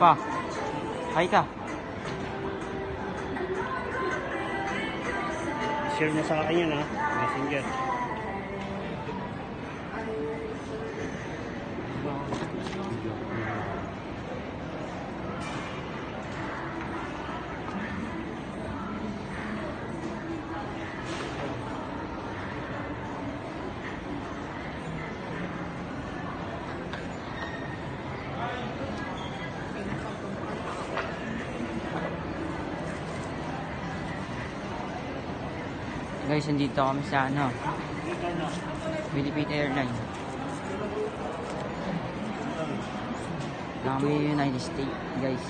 Pa. Hi ka. Share mo sa akin yan ha. Messenger. Guys, nandito kami sa ano. Philippine Airlines. Kami United States, guys.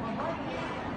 何?